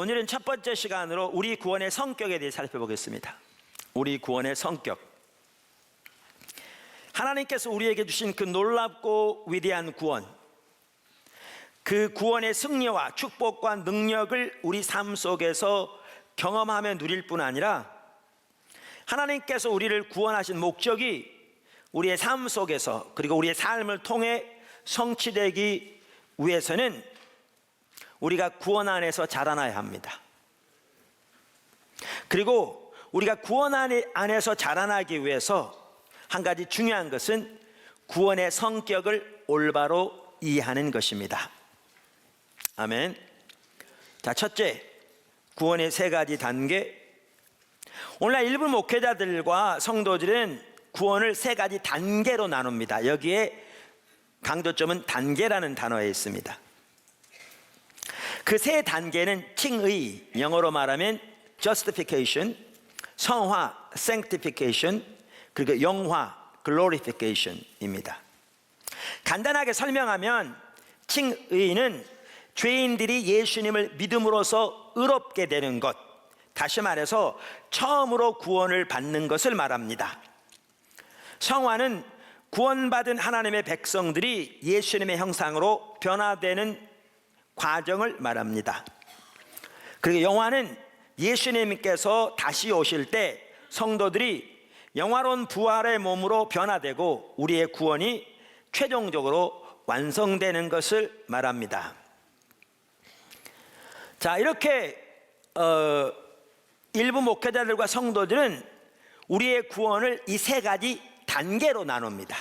오늘은 첫 번째 시간으로 우리 구원의 성격에 대해 살펴보겠습니다. 우리 구원의 성격. 하나님께서 우리에게 주신 그 놀랍고 위대한 구원, 그 구원의 승리와 축복과 능력을 우리 삶 속에서 경험하며 누릴 뿐 아니라 하나님께서 우리를 구원하신 목적이 우리의 삶 속에서 그리고 우리의 삶을 통해 성취되기 위해서는 우리가 구원 안에서 자라나야 합니다. 그리고 우리가 구원 안에- 안에서 자라나기 위해서 한 가지 중요한 것은 구원의 성격을 올바로 이해하는 것입니다. 아멘. 자, 첫째, 구원의 세 가지 단계. 오늘날 일부 목회자들과 성도들은 구원을 세 가지 단계로 나눕니다. 여기에 강조점은 단계라는 단어에 있습니다. 그 세 단계는 칭의, 영어로 말하면 justification, 성화, sanctification, 그리고 영화, glorification입니다. 간단하게 설명하면 칭의는 죄인들이 예수님을 믿음으로써 의롭게 되는 것, 다시 말해서 처음으로 구원을 받는 것을 말합니다. 성화는 구원받은 하나님의 백성들이 예수님의 형상으로 변화되는 과정을 말합니다. 그리고 영화는 예수님께서 다시 오실 때 성도들이 영화로운 부활의 몸으로 변화되고 우리의 구원이 최종적으로 완성되는 것을 말합니다. 자, 이렇게 어, 일부 목회자들과 성도들은 우리의 구원을 이 세 가지 단계로 나눕니다.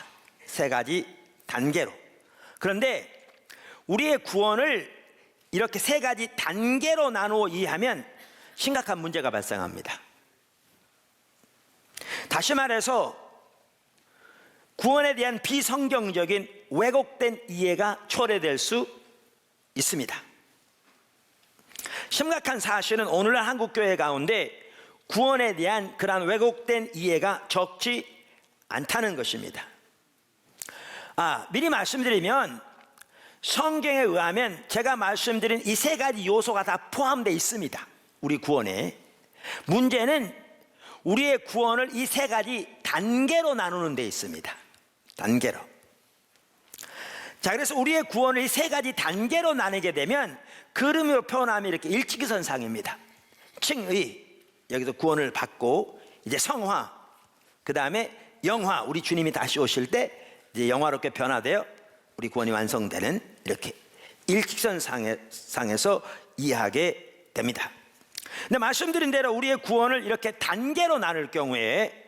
세 가지 단계로. 그런데 우리의 구원을 이렇게 세 가지 단계로 나누어 이해하면 심각한 문제가 발생합니다. 다시 말해서 구원에 대한 비성경적인 왜곡된 이해가 초래될 수 있습니다. 심각한 사실은 오늘날 한국 교회 가운데 구원에 대한 그러한 왜곡된 이해가 적지 않다는 것입니다. 아, 미리 말씀드리면 성경에 의하면 제가 말씀드린 이 세 가지 요소가 다 포함되어 있습니다. 우리 구원에. 문제는 우리의 구원을 이 세 가지 단계로 나누는 데 있습니다. 단계로. 자, 그래서 우리의 구원을 이 세 가지 단계로 나누게 되면 그림으로 표현하면 이렇게 일치기선상입니다. 칭의, 여기서 구원을 받고 이제 성화, 그 다음에 영화, 우리 주님이 다시 오실 때 이제 영화롭게 변화되어 우리 구원이 완성되는 이렇게 일직선상에서 이해하게 됩니다. 근데 말씀드린 대로 우리의 구원을 이렇게 단계로 나눌 경우에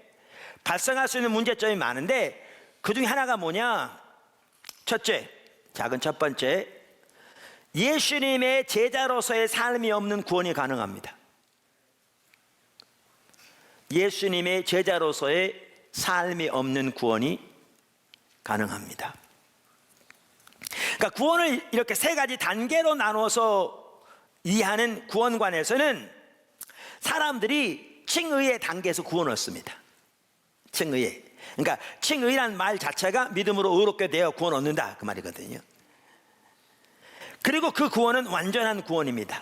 발생할 수 있는 문제점이 많은데 그 중에 하나가 뭐냐? 첫째, 작은 첫 번째, 예수님의 제자로서의 삶이 없는 구원이 가능합니다. 예수님의 제자로서의 삶이 없는 구원이 가능합니다. 그러니까 구원을 이렇게 세 가지 단계로 나눠서 이해하는 구원관에서는 사람들이 칭의의 단계에서 구원을 얻습니다. 칭의의. 그러니까 칭의란 말 자체가 믿음으로 의롭게 되어 구원 얻는다 그 말이거든요. 그리고 그 구원은 완전한 구원입니다.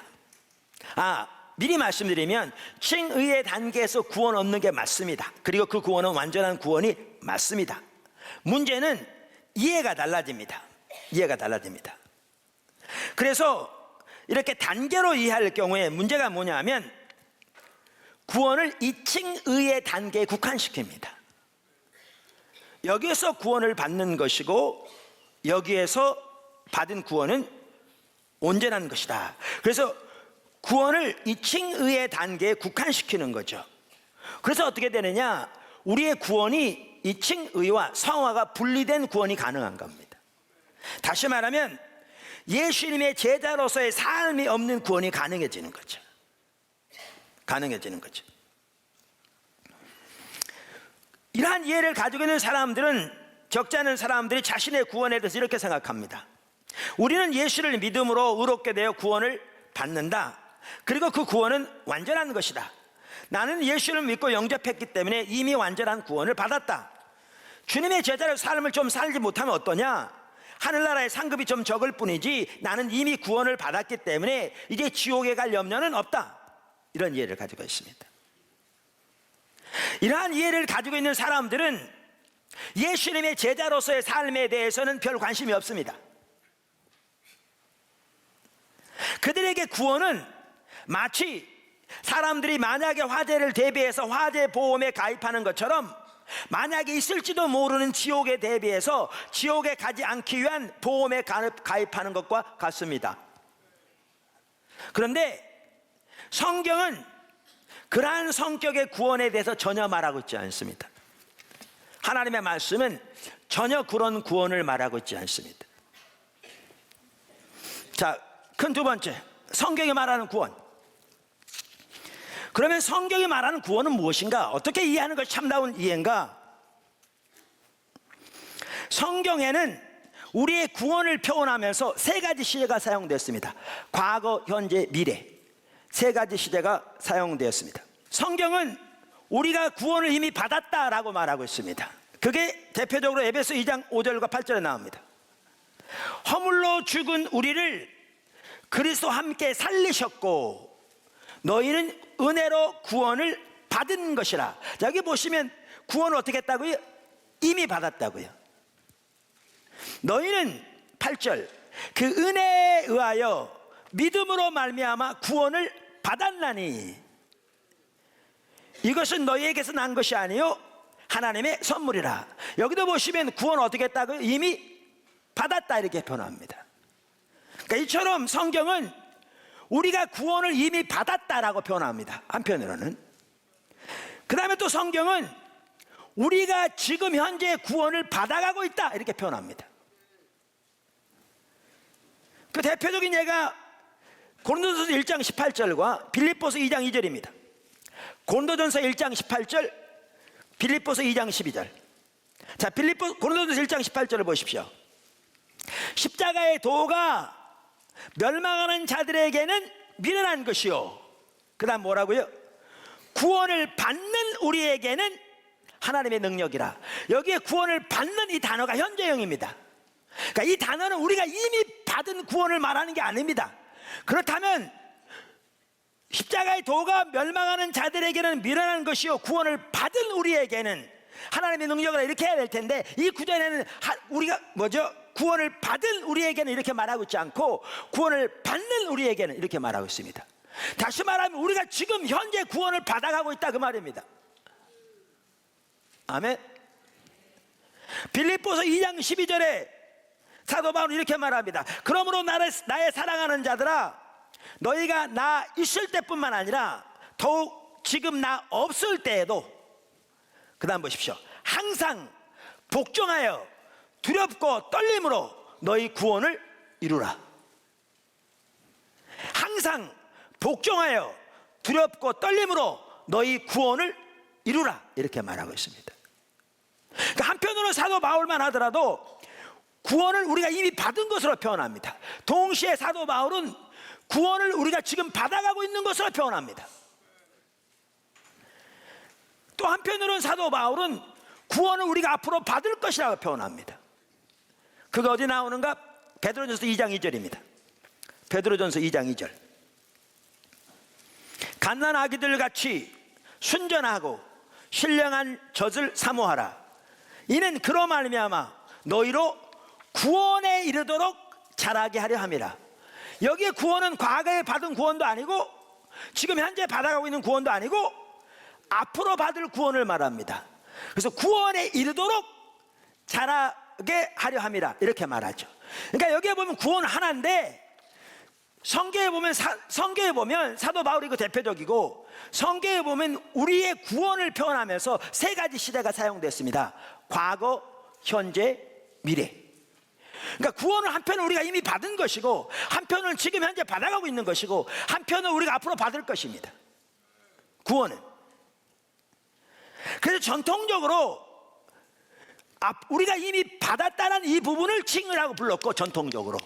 아, 미리 말씀드리면 칭의의 단계에서 구원 얻는 게 맞습니다. 그리고 그 구원은 완전한 구원이 맞습니다. 문제는 이해가 달라집니다. 이해가 달라집니다. 그래서 이렇게 단계로 이해할 경우에 문제가 뭐냐면 구원을 이 칭의의 단계에 국한시킵니다. 여기에서 구원을 받는 것이고 여기에서 받은 구원은 온전한 것이다. 그래서 구원을 이 칭의의 단계에 국한시키는 거죠. 그래서 어떻게 되느냐? 우리의 구원이 이 칭의와 성화가 분리된 구원이 가능한 겁니다. 다시 말하면 예수님의 제자로서의 삶이 없는 구원이 가능해지는 거죠. 가능해지는 거죠. 이러한 이해를 가지고 있는 사람들은 적지 않은 사람들이 자신의 구원에 대해서 이렇게 생각합니다. 우리는 예수를 믿음으로 의롭게 되어 구원을 받는다. 그리고 그 구원은 완전한 것이다. 나는 예수를 믿고 영접했기 때문에 이미 완전한 구원을 받았다. 주님의 제자의 삶을 좀 살지 못하면 어떠냐? 하늘나라의 상급이 좀 적을 뿐이지 나는 이미 구원을 받았기 때문에 이제 지옥에 갈 염려는 없다. 이런 이해를 가지고 있습니다. 이러한 이해를 가지고 있는 사람들은 예수님의 제자로서의 삶에 대해서는 별 관심이 없습니다. 그들에게 구원은 마치 사람들이 만약에 화재를 대비해서 화재 보험에 가입하는 것처럼 만약에 있을지도 모르는 지옥에 대비해서 지옥에 가지 않기 위한 보험에 가입- 가입하는 것과 같습니다. 그런데 성경은 그러한 성격의 구원에 대해서 전혀 말하고 있지 않습니다. 하나님의 말씀은 전혀 그런 구원을 말하고 있지 않습니다. 자, 큰 두 번째, 성경이 말하는 구원. 그러면 성경이 말하는 구원은 무엇인가? 어떻게 이해하는 것이 참다운 이해인가? 성경에는 우리의 구원을 표현하면서 세 가지 시제가 사용됐습니다. 과거, 현재, 미래. 세 가지 시제가 사용되었습니다. 성경은 우리가 구원을 이미 받았다라고 말하고 있습니다. 그게 대표적으로 에베소 2장 5절과 8절에 나옵니다. 허물로 죽은 우리를 그리스도 함께 살리셨고 너희는 은혜로 구원을 받은 것이라. 자, 여기 보시면 구원을 어떻게 했다고요? 이미 받았다고요. 너희는 8절 그 은혜에 의하여 믿음으로 말미암아 구원을 받았나니 이것은 너희에게서 난 것이 아니요 하나님의 선물이라. 여기도 보시면 구원 어떻게 했다고요? 이미 받았다 이렇게 표현합니다. 그러니까 이처럼 성경은 우리가 구원을 이미 받았다라고 표현합니다. 한편으로는. 그 다음에 또 성경은 우리가 지금 현재 구원을 받아가고 있다. 이렇게 표현합니다. 그 대표적인 예가 고린도전서 1장 18절과 빌립보서 2장 2절입니다. 고린도전서 1장 18절, 빌립보서 2장 12절. 자, 빌립보 고린도전서 1장 18절을 보십시오. 십자가의 도가 멸망하는 자들에게는 미련한 것이요. 그 다음 뭐라고요? 구원을 받는 우리에게는 하나님의 능력이라. 여기에 구원을 받는 이 단어가 현재형입니다. 그러니까 이 단어는 우리가 이미 받은 구원을 말하는 게 아닙니다. 그렇다면 십자가의 도가 멸망하는 자들에게는 미련한 것이요 구원을 받은 우리에게는 하나님의 능력을 이렇게 해야 될 텐데 이 구절에는 하- 우리가 뭐죠? 구원을 받은 우리에게는 이렇게 말하고 있지 않고 구원을 받는 우리에게는 이렇게 말하고 있습니다. 다시 말하면 우리가 지금 현재 구원을 받아가고 있다 그 말입니다. 아멘. 빌립보서 2장 12절에 사도 바울은 이렇게 말합니다. 그러므로 나를, 나의 사랑하는 자들아 너희가 나 있을 때뿐만 아니라 더욱 지금 나 없을 때에도 그다음 보십시오. 항상 복종하여 두렵고 떨림으로 너희 구원을 이루라. 항상 복종하여 두렵고 떨림으로 너희 구원을 이루라. 이렇게 말하고 있습니다. 그러니까 한편으로 사도 바울만 하더라도 구원을 우리가 이미 받은 것으로 표현합니다. 동시에 사도 바울은 구원을 우리가 지금 받아가고 있는 것으로 표현합니다. 또 한편으로는 사도 바울은 구원을 우리가 앞으로 받을 것이라고 표현합니다. 그가 어디 나오는가? 베드로전서 2장 2절입니다. 베드로전서 2장 2절. 갓난 아기들 같이 순전하고 신령한 젖을 사모하라. 이는 그로 말미암아 너희로 구원에 이르도록 자라게 하려 함이라. 여기에 구원은 과거에 받은 구원도 아니고 지금 현재 받아가고 있는 구원도 아니고 앞으로 받을 구원을 말합니다. 그래서 구원에 이르도록 자라 게 하려 함이라 이렇게 말하죠. 그러니까 여기에 보면 구원 하나인데 성경에 보면 사, 성경에 보면 사도 바울이 그 대표적이고 성경에 보면 우리의 구원을 표현하면서 세 가지 시대가 사용됐습니다. 과거, 현재, 미래. 그러니까 구원을 한편은 우리가 이미 받은 것이고 한편은 지금 현재 받아가고 있는 것이고 한편은 우리가 앞으로 받을 것입니다. 구원은. 그래서 전통적으로 앞- 우리가 이미 받았다는 이 부분을 칭의라고 불렀고 전통적으로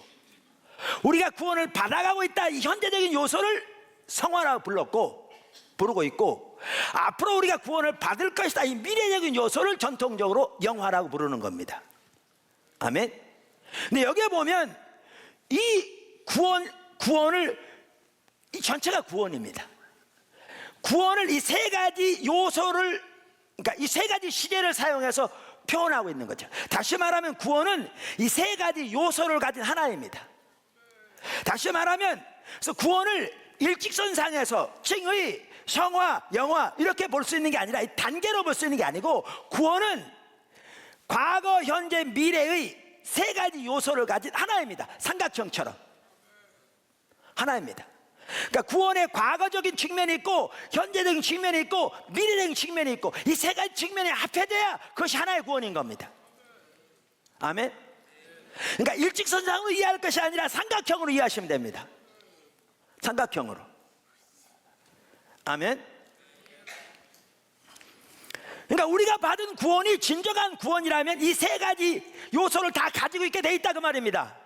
우리가 구원을 받아가고 있다 이 현재적인 요소를 성화라고 불렀고 부르고 있고 앞으로 우리가 구원을 받을 것이다 이 미래적인 요소를 전통적으로 영화라고 부르는 겁니다. 아멘. 근데 여기에 보면 이 구원 구원을 이 전체가 구원입니다. 구원을 이 세 가지 요소를 그러니까 이 세 가지 시제를 사용해서 표현하고 있는 거죠. 다시 말하면 구원은 이 세 가지 요소를 가진 하나입니다. 다시 말하면 그래서 구원을 일직선상에서 칭의, 성화, 영화 이렇게 볼 수 있는 게 아니라 이 단계로 볼 수 있는 게 아니고 구원은 과거, 현재, 미래의 세 가지 요소를 가진 하나입니다. 삼각형처럼 하나입니다. 그러니까 구원의 과거적인 측면이 있고 현재적인 측면이 있고 미래적인 측면이 있고 이 세 가지 측면이 합해져야 그것이 하나의 구원인 겁니다. 아멘. 그러니까 일직선상으로 이해할 것이 아니라 삼각형으로 이해하시면 됩니다. 삼각형으로. 아멘. 그러니까 우리가 받은 구원이 진정한 구원이라면 이 세 가지 요소를 다 가지고 있게 돼 있다 그 말입니다.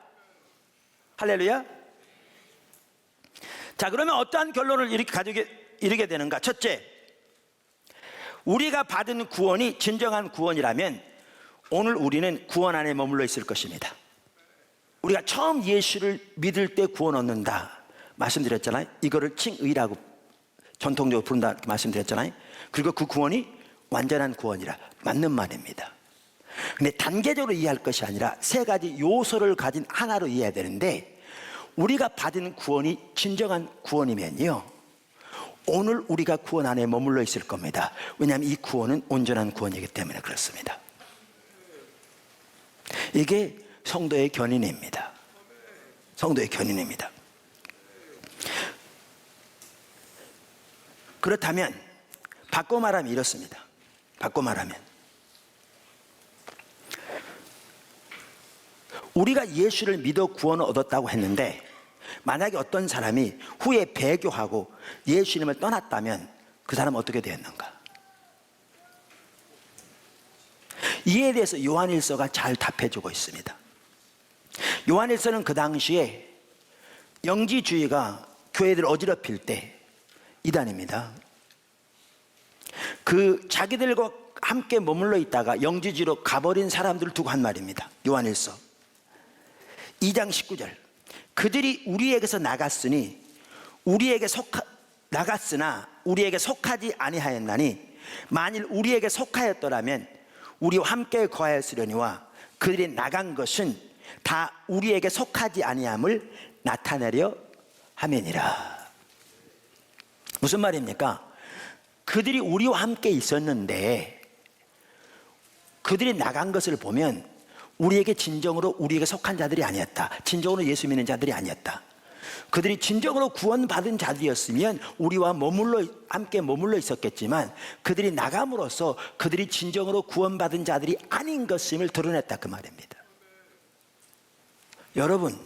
할렐루야. 자, 그러면 어떠한 결론을 이렇게 가지고 이르게 되는가? 첫째, 우리가 받은 구원이 진정한 구원이라면 오늘 우리는 구원 안에 머물러 있을 것입니다. 우리가 처음 예수를 믿을 때 구원 얻는다. 말씀드렸잖아요. 이거를 칭의라고 전통적으로 부른다 말씀드렸잖아요. 그리고 그 구원이 완전한 구원이라 맞는 말입니다. 근데 단계적으로 이해할 것이 아니라 세 가지 요소를 가진 하나로 이해해야 되는데 우리가 받은 구원이 진정한 구원이면요. 오늘 우리가 구원 안에 머물러 있을 겁니다. 왜냐하면 이 구원은 온전한 구원이기 때문에 그렇습니다. 이게 성도의 견인입니다. 성도의 견인입니다. 그렇다면 바꿔 말하면 이렇습니다. 바꿔 말하면 우리가 예수를 믿어 구원을 얻었다고 했는데 만약에 어떤 사람이 후에 배교하고 예수님을 떠났다면 그 사람은 어떻게 되었는가? 이에 대해서 요한일서가 잘 답해주고 있습니다. 요한일서는 그 당시에 영지주의가 교회들 어지럽힐 때 이단입니다. 그 자기들과 함께 머물러 있다가 영지주의로 가버린 사람들을 두고 한 말입니다. 요한일서 2장 19절. 그들이 우리에게서 나갔으니 우리에게 속하 나갔으나 우리에게 속하지 아니하였나니 만일 우리에게 속하였더라면 우리와 함께 거하였으려니와 그들이 나간 것은 다 우리에게 속하지 아니함을 나타내려 함이니라. 무슨 말입니까? 그들이 우리와 함께 있었는데 그들이 나간 것을 보면 우리에게 진정으로 우리에게 속한 자들이 아니었다. 진정으로 예수 믿는 자들이 아니었다. 그들이 진정으로 구원받은 자들이었으면 우리와 머물러 함께 머물러 있었겠지만 그들이 나감으로써 그들이 진정으로 구원받은 자들이 아닌 것임을 드러냈다 그 말입니다. 여러분,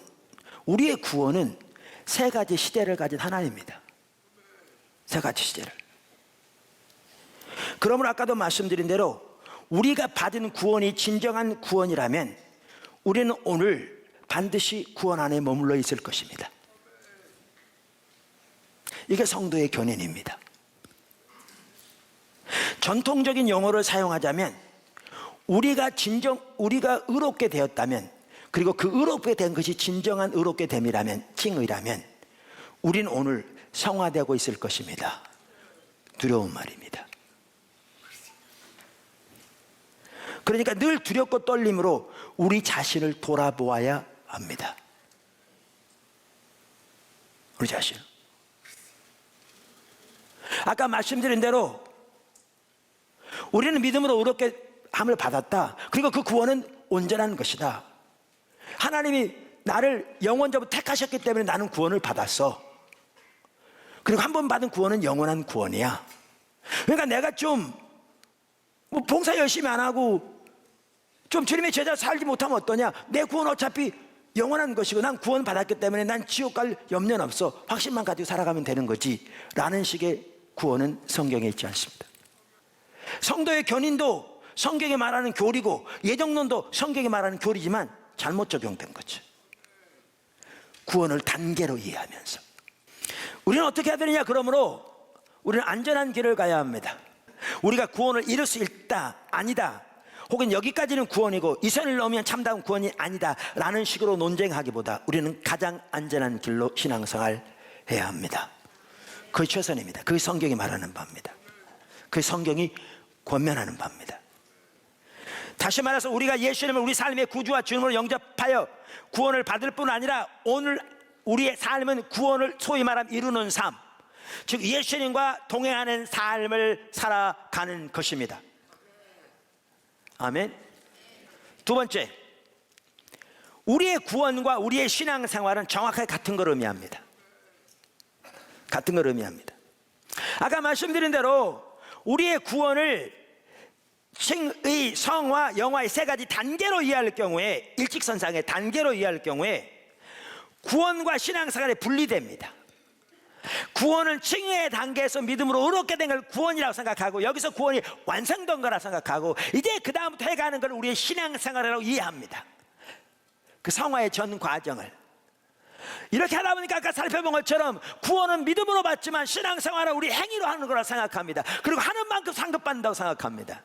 우리의 구원은 세 가지 시대를 가진 하나입니다. 세 가지 시대를. 그러므로 아까도 말씀드린 대로 우리가 받은 구원이 진정한 구원이라면 우리는 오늘 반드시 구원 안에 머물러 있을 것입니다. 이게 성도의 견인입니다. 전통적인 용어를 사용하자면 우리가 진정 우리가 의롭게 되었다면 그리고 그 의롭게 된 것이 진정한 의롭게 됨이라면 칭의라면 우리는 오늘 성화되고 있을 것입니다. 두려운 말입니다. 그러니까 늘 두렵고 떨림으로 우리 자신을 돌아보아야 합니다. 우리 자신. 아까 말씀드린 대로 우리는 믿음으로 의롭게 함을 받았다. 그리고 그 구원은 온전한 것이다. 하나님이 나를 영원적으로 택하셨기 때문에 나는 구원을 받았어. 그리고 한 번 받은 구원은 영원한 구원이야. 그러니까 내가 좀, 뭐 봉사 열심히 안 하고, 좀 주님의 제자 살지 못하면 어떠냐? 내 구원 어차피 영원한 것이고, 난 구원 받았기 때문에 난 지옥 갈 염려는 없어. 확신만 가지고 살아가면 되는 거지. 라는 식의 구원은 성경에 있지 않습니다. 성도의 견인도 성경에 말하는 교리고, 예정론도 성경에 말하는 교리지만 잘못 적용된 거죠. 구원을 단계로 이해하면서. 우리는 어떻게 해야 되느냐? 그러므로 우리는 안전한 길을 가야 합니다. 우리가 구원을 이룰 수 있다, 아니다. 혹은 여기까지는 구원이고 이 선을 넘으면 참다운 구원이 아니다 라는 식으로 논쟁하기보다 우리는 가장 안전한 길로 신앙생활 해야 합니다. 그게 최선입니다. 그게 성경이 말하는 바입니다. 그게 성경이 권면하는 바입니다. 다시 말해서 우리가 예수님을 우리 삶의 구주와 주님으로 영접하여 구원을 받을 뿐 아니라 오늘 우리의 삶은 구원을 소위 말하면 이루는 삶, 즉 예수님과 동행하는 삶을 살아가는 것입니다. 아멘. 두 번째, 우리의 구원과 우리의 신앙생활은 정확하게 같은 걸 의미합니다. 같은 걸 의미합니다. 아까 말씀드린 대로 우리의 구원을 칭의, 성화, 영화의 세 가지 단계로 이해할 경우에 일직선상의 단계로 이해할 경우에 구원과 신앙생활이 분리됩니다. 구원은 칭의의 단계에서 믿음으로 의롭게 된 걸 구원이라고 생각하고 여기서 구원이 완성된 거라 생각하고 이제 그 다음부터 해가는 걸 우리의 신앙생활이라고 이해합니다. 그 성화의 전 과정을 이렇게 하다 보니까 아까 살펴본 것처럼 구원은 믿음으로 받지만 신앙생활은 우리 행위로 하는 거라 생각합니다. 그리고 하는 만큼 상급받는다고 생각합니다.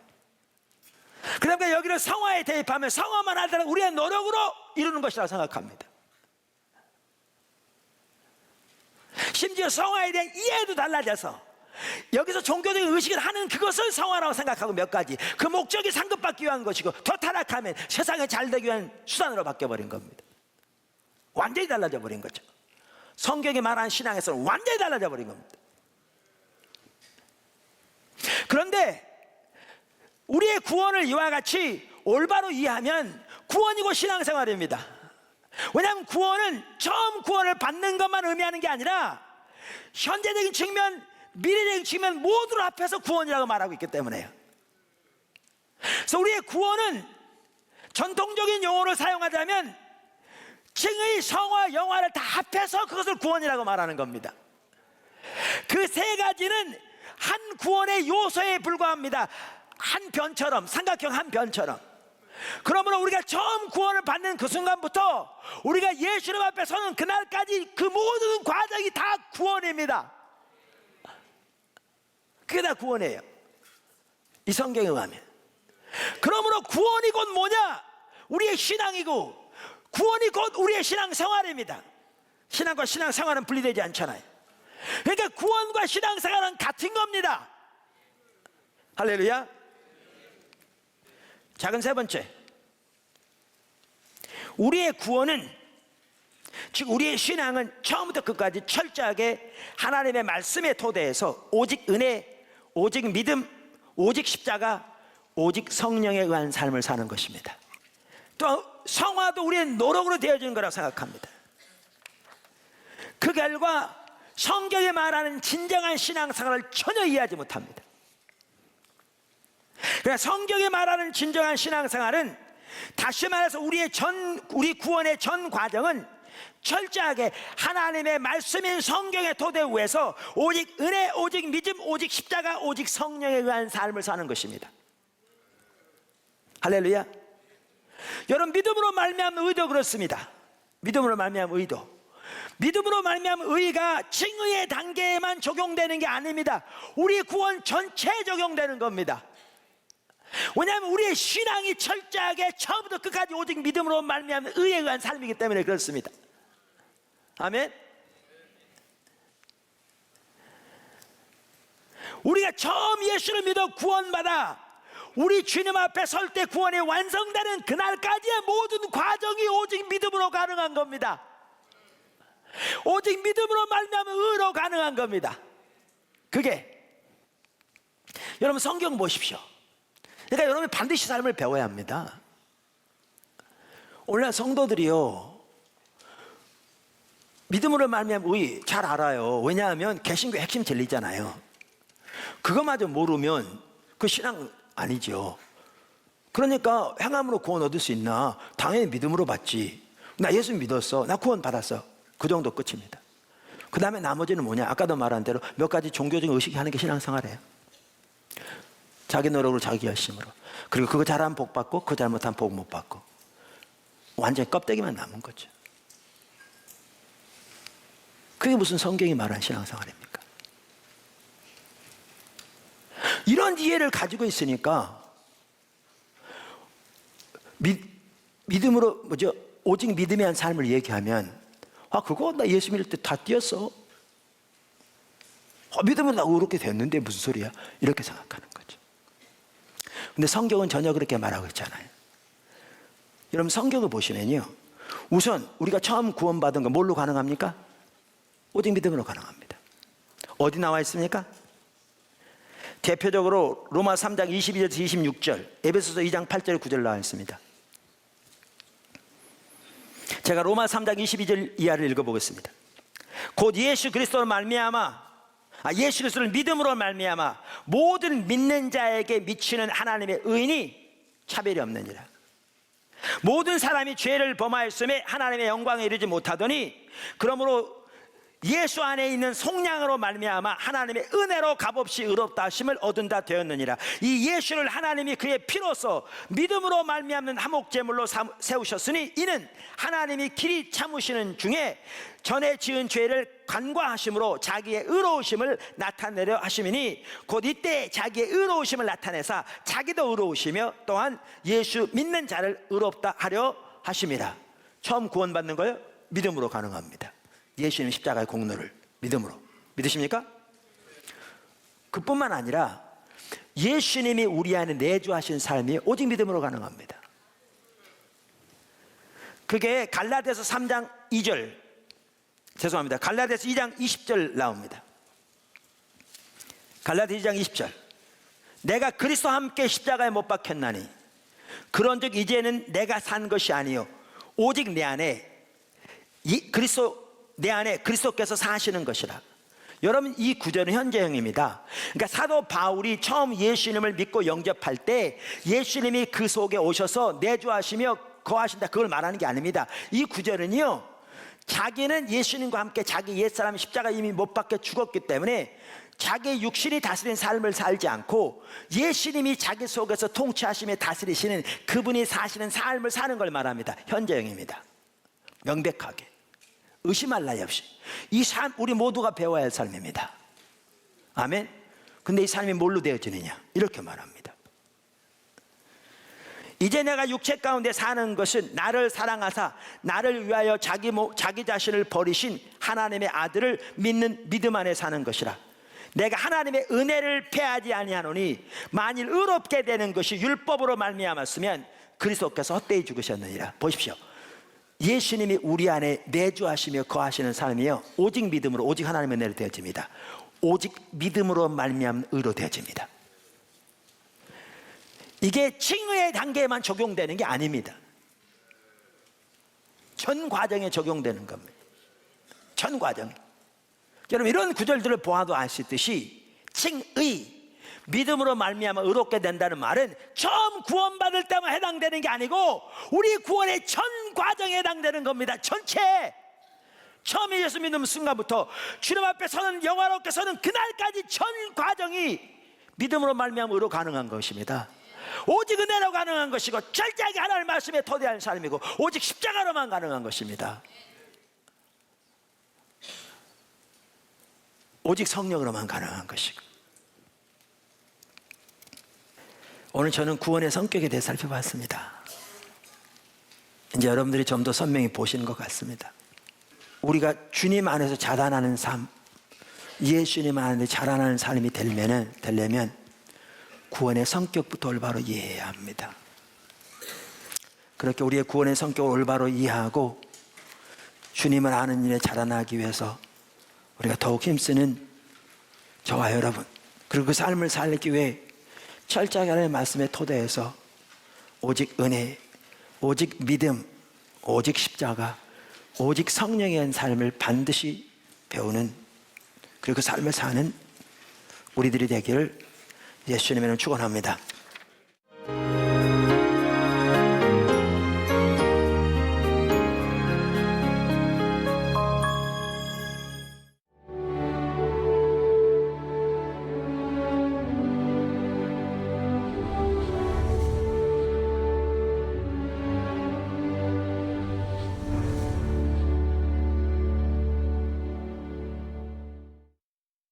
그러니까 여기를 성화에 대입하면 성화만 하더라도 우리의 노력으로 이루는 것이라고 생각합니다. 심지어 성화에 대한 이해도 달라져서 여기서 종교적인 의식을 하는 그것을 성화라고 생각하고 몇 가지 그 목적이 상급받기 위한 것이고 더 타락하면 세상에 잘 되기 위한 수단으로 바뀌어버린 겁니다. 완전히 달라져 버린 거죠. 성경이 말하는 신앙에서는 완전히 달라져 버린 겁니다. 그런데 우리의 구원을 이와 같이 올바로 이해하면 구원이고 신앙생활입니다. 왜냐하면 구원은 처음 구원을 받는 것만 의미하는 게 아니라 현재적인 측면, 미래적인 측면 모두를 합해서 구원이라고 말하고 있기 때문에요. 그래서 우리의 구원은 전통적인 용어를 사용하자면 칭의, 성화, 영화를 다 합해서 그것을 구원이라고 말하는 겁니다. 그 세 가지는 한 구원의 요소에 불과합니다. 한 변처럼, 삼각형 한 변처럼. 그러므로 우리가 처음 구원을 받는 그 순간부터 우리가 예수님 앞에 서는 그날까지 그 모든 과정이 다 구원입니다. 그게 다 구원이에요. 이 성경에 의하면. 그러므로 구원이 곧 뭐냐? 우리의 신앙이고 구원이 곧 우리의 신앙 생활입니다. 신앙과 신앙 생활은 분리되지 않잖아요. 그러니까 구원과 신앙 생활은 같은 겁니다. 할렐루야. 작은 세 번째. 우리의 구원은 즉 우리의 신앙은 처음부터 끝까지 철저하게 하나님의 말씀의 토대에서 오직 은혜, 오직 믿음, 오직 십자가, 오직 성령에 의한 삶을 사는 것입니다. 또 성화도 우리의 노력으로 되어지는 거라고 생각합니다. 그 결과 성경에 말하는 진정한 신앙생활을 전혀 이해하지 못합니다. 그러니까 성경에 말하는 진정한 신앙생활은 다시 말해서 우리의 전 우리 구원의 전 과정은 철저하게 하나님의 말씀인 성경의 토대 위에서 오직 은혜, 오직 믿음, 오직 십자가, 오직 성령에 의한 삶을 사는 것입니다. 할렐루야. 여러분 믿음으로 말미암은 의도 그렇습니다. 믿음으로 말미암은 의도. 믿음으로 말미암은 의가 칭의의 단계에만 적용되는 게 아닙니다. 우리 구원 전체에 적용되는 겁니다. 왜냐하면 우리의 신앙이 철저하게 처음부터 끝까지 오직 믿음으로 말미암은 의에 의한 삶이기 때문에 그렇습니다. 아멘. 우리가 처음 예수를 믿어 구원받아 우리 주님 앞에 설 때 구원이 완성되는 그날까지의 모든 과정이 오직 믿음으로 가능한 겁니다. 오직 믿음으로 말미암은 의로 가능한 겁니다. 그게 여러분 성경 보십시오. 그러니까 여러분이 반드시 삶을 배워야 합니다. 오늘 성도들이요. 믿음으로 말미암은 의잘 알아요. 왜냐하면 개신교 핵심 진리잖아요. 그거마저 모르면 그 신앙 아니죠. 그러니까 행함으로 구원 얻을 수 있나? 당연히 믿음으로 받지. 나 예수 믿었어. 나 구원 받았어. 그 정도 끝입니다. 그 다음에 나머지는 뭐냐? 아까도 말한 대로 몇 가지 종교적인 의식이 하는 게 신앙생활이에요. 자기 노력으로 자기 열심으로. 그리고 그거 잘하면 복 받고, 그거 잘못하면 복 못 받고. 완전히 껍데기만 남은 거죠. 그게 무슨 성경이 말한 신앙생활입니까? 이런 이해를 가지고 있으니까 믿, 믿음으로 뭐죠? 오직 믿음의 한 삶을 얘기하면 아 그거 나 예수 믿을 때 다 뛰었어. 아, 믿으면 나 그렇게 됐는데 무슨 소리야? 이렇게 생각하는 거죠. 근데 성경은 전혀 그렇게 말하고 있잖아요. 여러분 성경을 보시면요. 우선 우리가 처음 구원받은 거 뭘로 가능합니까? 오직 믿음으로 가능합니다. 어디 나와 있습니까? 대표적으로 로마 3장 22절에서 26절, 에베소서 2장 8절 9절 나와 있습니다. 제가 로마 3장 22절 이하를 읽어보겠습니다. 곧 예수 그리스도로 말미암아 아, 예수 그리스도를 믿음으로 말미암아 모든 믿는 자에게 미치는 하나님의 의인이 차별이 없느니라. 모든 사람이 죄를 범하였음에 하나님의 영광에 이르지 못하더니 그러므로 예수 안에 있는 속량으로 말미암아 하나님의 은혜로 값없이 의롭다 하심을 얻은다 되었느니라. 이 예수를 하나님이 그의 피로써 믿음으로 말미암는 화목 제물로 삼- 세우셨으니 이는 하나님이 길이 참으시는 중에 전에 지은 죄를 간과하심으로 자기의 의로우심을 나타내려 하심이니 곧 이때 자기의 의로우심을 나타내사 자기도 의로우시며 또한 예수 믿는 자를 의롭다 하려 하심이라. 처음 구원받는 거요 믿음으로 가능합니다. 예수님 십자가의 공로를 믿음으로 믿으십니까? 그뿐만 아니라 예수님이 우리 안에 내주하신 삶이 오직 믿음으로 가능합니다. 그게 갈라디아서 3장 2절 죄송합니다. 갈라디아서 2장 20절 나옵니다. 갈라디아 2장 20절 내가 그리스도와 함께 십자가에 못 박혔나니 그런즉 이제는 내가 산 것이 아니요 오직 내 안에 이 그리스도 내 안에 그리스도께서 사시는 것이라. 여러분 이 구절은 현재형입니다. 그러니까 사도 바울이 처음 예수님을 믿고 영접할 때 예수님이 그 속에 오셔서 내주하시며 거하신다 그걸 말하는 게 아닙니다. 이 구절은요. 자기는 예수님과 함께 자기 옛사람 십자가 이미 못 박혀 죽었기 때문에 자기 육신이 다스린 삶을 살지 않고 예수님이 자기 속에서 통치하시며 다스리시는 그분이 사시는 삶을 사는 걸 말합니다. 현재형입니다. 명백하게. 의심할 나위 없이 이 삶 우리 모두가 배워야 할 삶입니다. 아멘. 근데 이 삶이 뭘로 되어지느냐? 이렇게 말합니다. 이제 내가 육체 가운데 사는 것은 나를 사랑하사 나를 위하여 자기 모, 자기 자신을 버리신 하나님의 아들을 믿는 믿음 안에 사는 것이라. 내가 하나님의 은혜를 패하지 아니하노니 만일 의롭게 되는 것이 율법으로 말미암았으면 그리스도께서 헛되이 죽으셨느니라. 보십시오. 예수님이 우리 안에 내주하시며 거하시는 삶이요 오직 믿음으로 오직 하나님의 은혜로 되어집니다. 오직 믿음으로 말미암는 의로 되어집니다. 이게 칭의의 단계에만 적용되는 게 아닙니다. 전 과정에 적용되는 겁니다. 전 과정. 여러분 이런 구절들을 보아도 아시듯이 칭의 믿음으로 말미암아 의롭게 된다는 말은 처음 구원받을 때만 해당되는 게 아니고 우리 구원의 전 과정에 해당되는 겁니다. 전체. 처음 예수 믿는 순간부터 주님 앞에 서는 영화롭게 서는 그날까지 전 과정이 믿음으로 말미암아 의로 가능한 것입니다. 오직 은혜로 가능한 것이고 철저하게 하나님 말씀에 토대한 삶이고 오직 십자가로만 가능한 것입니다. 오직 성령으로만 가능한 것이고 오늘 저는 구원의 성격에 대해 살펴봤습니다. 이제 여러분들이 좀 더 선명히 보시는 것 같습니다. 우리가 주님 안에서 자라나는 삶, 예수님 안에 자라나는 삶이 되려면, 되려면 구원의 성격부터 올바로 이해해야 합니다. 그렇게 우리의 구원의 성격을 올바로 이해하고 주님을 아는 일에 자라나기 위해서 우리가 더욱 힘쓰는 저와 여러분 그리고 그 삶을 살기 위해 철저하게 하나님의 말씀에 토대해서 오직 은혜, 오직 믿음, 오직 십자가, 오직 성령의 한 삶을 반드시 배우는 그리고 그 삶을 사는 우리들이 되기를 예수님에는 축원합니다.